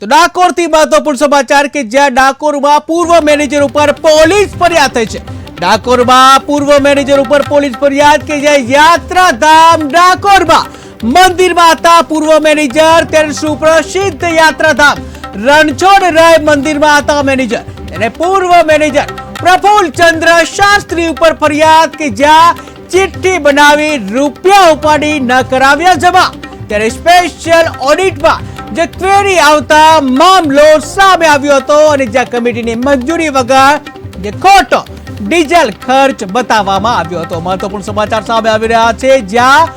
તો ડાકોરથી મહત્વપૂર્ણ સમાચાર કે જ્યાં ડાકોરમાં પૂર્વ મેનેજર ઉપર પોલીસ ફરિયાદ થઈ છે. ડાકોરમાં પૂર્વ મેનેજર ઉપર પોલીસ ફરિયાદ કે જ્યાં યાત્રાધામ ડાકોરમાં મંદિરમાં હતા પૂર્વ મેનેજર, ત્યારે સુપ્રસિદ્ધ યાત્રાધામ રણછોડ રાય મંદિરમાં હતા મેનેજર. અને પૂર્વ મેનેજર પ્રફુલ્લ ચંદ્ર શાસ્ત્રી ઉપર ફરિયાદ કે જ્યાં ચિઠ્ઠી બનાવી રૂપિયા ઉપાડી ન કરાવ્યા જમા. ત્યારે સ્પેશિયલ ઓડિટમાં જે ક્વેરી આવતા મામલો સામે આવ્યો હતો અને જ્યાં કમિટીની મંજૂરી વગર જે ખોટો ડીઝલ ખર્ચ બતાવવામાં આવ્યો હતો. મહત્વપૂર્ણ સમાચાર સામે આવી રહ્યા છે. જ્યાં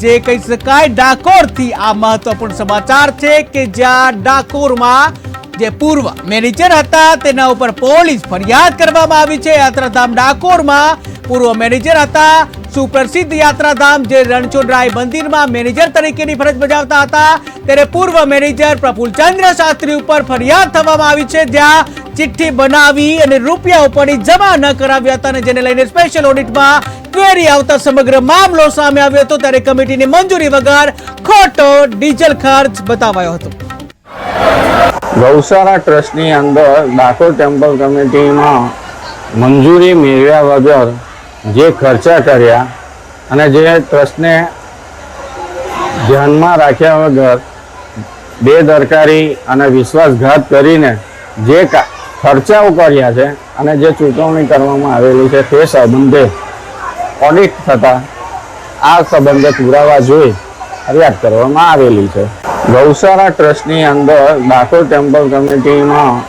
જે કહી શકાય ડાકોરથી આ મહત્વપૂર્ણ સમાચાર છે કે જ્યાં ડાકોરમાં જે પૂર્વ મેનેજર હતા તેના ઉપર પોલીસ ફરિયાદ કરવામાં આવી છે. યાત્રાધામ ડાકોરમાં પૂર્વ મેનેજર હતા સુપ્રસિદ્ધ યાત્રાધામ જે રણછોડરાય મંદિરમાં મેનેજર તરીકેની ફરજ બજાવતા હતા, ત્યારે પૂર્વ મેનેજર પ્રફુલચંદ્ર શાસ્ત્રી ઉપર ફરિયાદ થવામાં આવી છે, જ્યાં ચિઠ્ઠી બનાવી અને રૂપિયા ઉપરની જમા ન કરાવ્યા હતા અને જેને લઈને સ્પેશિયલ ઓડિટમાં ક્વેરી આવતા સમગ્ર મામલો સામે આવ્યો હતો, ત્યારે કમિટીની મંજૂરી વગર ખોટો ડીઝલ ખર્ચ બતાવાયો હતો. ગૌશાળા ટ્રસ્ટની અંદર ડાકોર ટેમ્પલ કમિટીમાં મંજૂરી મેળવ્યા વગર જે ખર્ચા કર્યા અને જે ટ્રસ્ટને ધ્યાનમાં રાખ્યા વગર બેદરકારી અને વિશ્વાસઘાત કરીને જે ખર્ચાઓ કર્યા છે અને જે ચૂકવણી કરવામાં આવેલી છે તે સંબંધે ઓડિટ થતાં આ સંબંધે પુરાવા જોઈ ફરિયાદ કરવામાં આવેલી છે. ગૌશાળા ટ્રસ્ટની અંદર ડાકોર ટેમ્પલ કમિટીમાં